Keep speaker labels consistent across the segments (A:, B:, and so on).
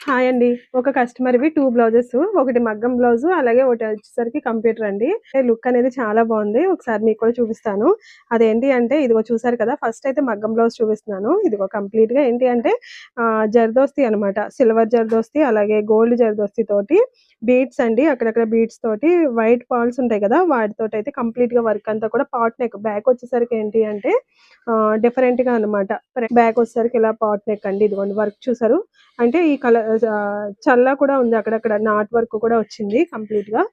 A: Hi అండి. ఒక కస్టమర్వి two blouses ఒకటి మగ్గం బ్లౌజ్ అలాగే ఒకటి వచ్చేసరికి కంప్యూటర్ అండి. లుక్ అనేది చాలా బాగుంది. ఒకసారి మీకు కూడా చూపిస్తాను. అదేంటి అంటే ఇదిగో చూసారు కదా ఫస్ట్ అయితే మగ్గం బ్లౌజ్ చూపిస్తున్నాను. ఇదిగో కంప్లీట్గా ఏంటి అంటే ఆ, జర్దోస్తి అనమాట సిల్వర్ జర్దోస్తి అలాగే గోల్డ్ జర్దోస్తి తోటి బీడ్స్ అండి. అక్కడక్కడ బీడ్స్ తోటి వైట్ పాల్స్ ఉంటాయి కదా వాటితో అయితే కంప్లీట్గా వర్క్ అంతా కూడా పాట్ నెక్ బ్యాక్ వచ్చేసరికి ఏంటి అంటే డిఫరెంట్గా అనమాట బ్యాక్ వచ్చేసరికి ఇలా పాట్ నెక్ అండి. ఇదిగోండి వర్క్ చూసారు? అంటే ఈ కలర్ చల్ల కూడా ఉంది. అక్కడక్కడ నాట్ వర్క్ కూడా వచ్చింది కంప్లీట్గా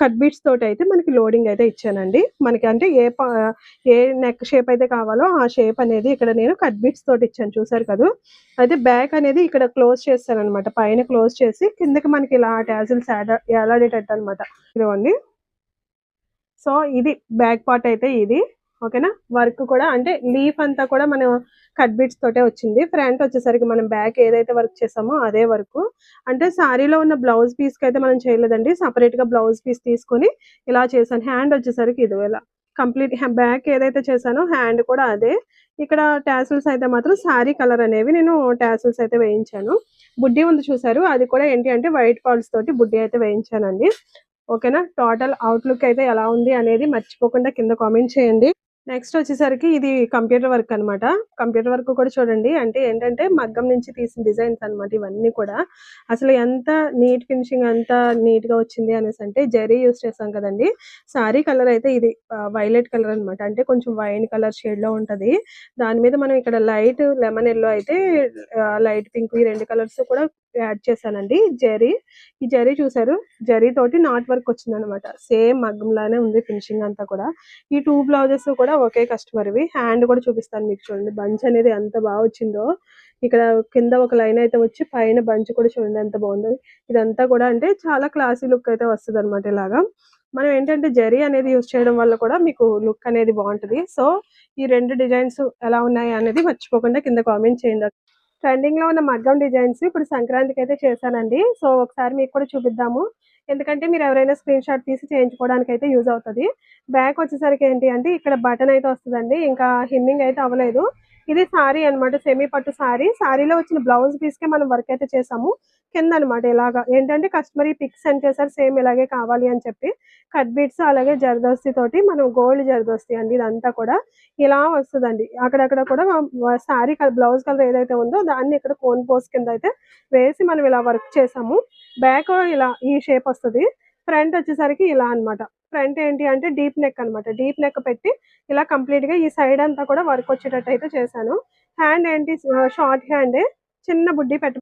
A: కట్ బీట్స్ తోటి అయితే మనకి లోడింగ్ అయితే ఇచ్చానండి. మనకి అంటే ఏ పా- ఏ నెక్ షేప్ అయితే కావాలో ఆ షేప్ అనేది ఇక్కడ నేను కట్ బీట్స్ తోటి ఇచ్చాను. చూసారు కదా? అయితే బ్యాక్ అనేది ఇక్కడ క్లోజ్ చేస్తాను అనమాట పైన క్లోజ్ చేసి కిందకి మనకి ఇలా టాజిల్స్ ఎలాడేటట్టు అనమాట ఇదిగోండి. సో ఇది బ్యాక్ పార్ట్ అయితే ఇది. ఓకేనా? వర్క్ కూడా అంటే లీఫ్ అంతా కూడా మనం కట్ బీట్స్ తోటే వచ్చింది. ఫ్రంట్ వచ్చేసరికి మనం బ్యాక్ ఏదైతే వర్క్ చేసామో అదే వర్క్. అంటే శారీలో ఉన్న బ్లౌజ్ పీస్కి అయితే మనం చేయలేదండి. సపరేట్గా బ్లౌజ్ పీస్ తీసుకొని ఇలా చేశాను. హ్యాండ్ వచ్చేసరికి ఇది ఇలా కంప్లీట్ బ్యాక్ ఏదైతే చేశానో హ్యాండ్ కూడా అదే. ఇక్కడ టాసిల్స్ అయితే మాత్రం సారీ కలర్ అనేవి నేను టాసిల్స్ అయితే వేయించాను. బుడ్డి ఉంది చూసారు. అది కూడా ఏంటి అంటే వైట్ పాల్స్ తోటి బుడ్డి అయితే వేయించానండి. ఓకేనా? టోటల్ అవుట్లుక్ అయితే ఎలా ఉంది అనేది మర్చిపోకుండా కింద కామెంట్ చేయండి. నెక్స్ట్ వచ్చేసరికి ఇది కంప్యూటర్ వర్క్ అన్నమాట. కంప్యూటర్ వర్క్ కూడా చూడండి అంటే ఏంటంటే మగ్గం నుంచి తీసిన డిజైన్స్ అన్నమాట ఇవన్నీ కూడా. అసలు ఎంత నీట్ ఫినిషింగ్ అంత నీట్గా వచ్చింది అనేసి అంటే జరీ యూస్ చేస్తాం కదండి. సారీ కలర్ అయితే ఇది వైలెట్ కలర్ అన్నమాట. అంటే కొంచెం వైన్ కలర్ షేడ్లో ఉంటది. దాని మీద మనం ఇక్కడ లైట్ లెమన్ ఎల్లో అయితే లైట్ పింక్ ఈ రెండు కలర్స్ కూడా యాడ్ చేశానండి. జరీ. ఈ జరీ చూసారు జరీ తోటి నాట్ వర్క్ వచ్చింది అనమాట సేమ్ మగ్గంలానే ఉంది ఫినిషింగ్ అంతా కూడా. ఈ టూ బ్లౌజెస్ కూడా ఒకే కస్టమర్వి హ్యాండ్ కూడా చూపిస్తాను మీకు చూడండి. బంచ్ అనేది ఎంత బాగా వచ్చిందో. ఇక్కడ కింద ఒక లైన్ అయితే వచ్చి పైన బంచ్ కూడా చూడండి ఎంత బాగుందో. ఇదంతా కూడా అంటే చాలా క్లాసీ లుక్ అయితే వస్తుంది అనమాట ఇలాగా. మనం ఏంటంటే జరీ అనేది యూస్ చేయడం వల్ల కూడా మీకు లుక్ అనేది బాగుంటది. సో ఈ రెండు డిజైన్స్ ఎలా ఉన్నాయి అనేది మర్చిపోకుండా కింద కామెంట్ చేయండి. ట్రెండింగ్లో ఉన్న మగ్గం డిజైన్స్ ఇప్పుడు సంక్రాంతికి అయితే చేశానండి. సో ఒకసారి మీకు కూడా చూపిద్దాము. ఎందుకంటే మీరు ఎవరైనా స్క్రీన్ షాట్ తీసి చేయించుకోవడానికి అయితే యూజ్ అవుతుంది. బ్యాక్ వచ్చేసరికి ఏంటి అంటే ఇక్కడ బటన్ అయితే వస్తుందండి. ఇంకా హిమ్మింగ్ అయితే అవ్వలేదు. ఇది సారీ అన్నమాట సెమీ పట్టు సారీ సారీలో వచ్చిన బ్లౌజ్ పీస్కే మనం వర్క్ అయితే చేసాము. కింద అనమాట ఇలాగా. ఏంటంటే కస్టమర్ ఈ పిక్స్ సెండ్ చేశారు సేమ్ ఇలాగే కావాలి అని చెప్పి కట్ బీట్స్ అలాగే జరదోస్తి తోటి మనం గోల్డ్ జరదోస్తి అండి ఇదంతా కూడా. ఇలా వస్తుందండి. అక్కడక్కడ కూడా సారీ బ్లౌజ్ కలర్ ఏదైతే ఉందో దాన్ని ఇక్కడ కోన్ పోస్ కింద అయితే వేసి మనం ఇలా వర్క్ చేసాము. బ్యాక్ ఇలా ఈ షేప్ వస్తుంది. ఫ్రంట్ వచ్చేసరికి ఇలా అన్నమాట. ఫ్రంట్ ఏంటి అంటే డీప్ నెక్ అన్నమాట. డీప్ నెక్ పెట్టి ఇలా కంప్లీట్గా ఈ సైడ్ అంతా కూడా వర్క్ వచ్చేటట్టు అయితే చేశాను. హ్యాండ్ ఏంటి షార్ట్ హ్యాండ్ చిన్న బుడ్డి పెట్ట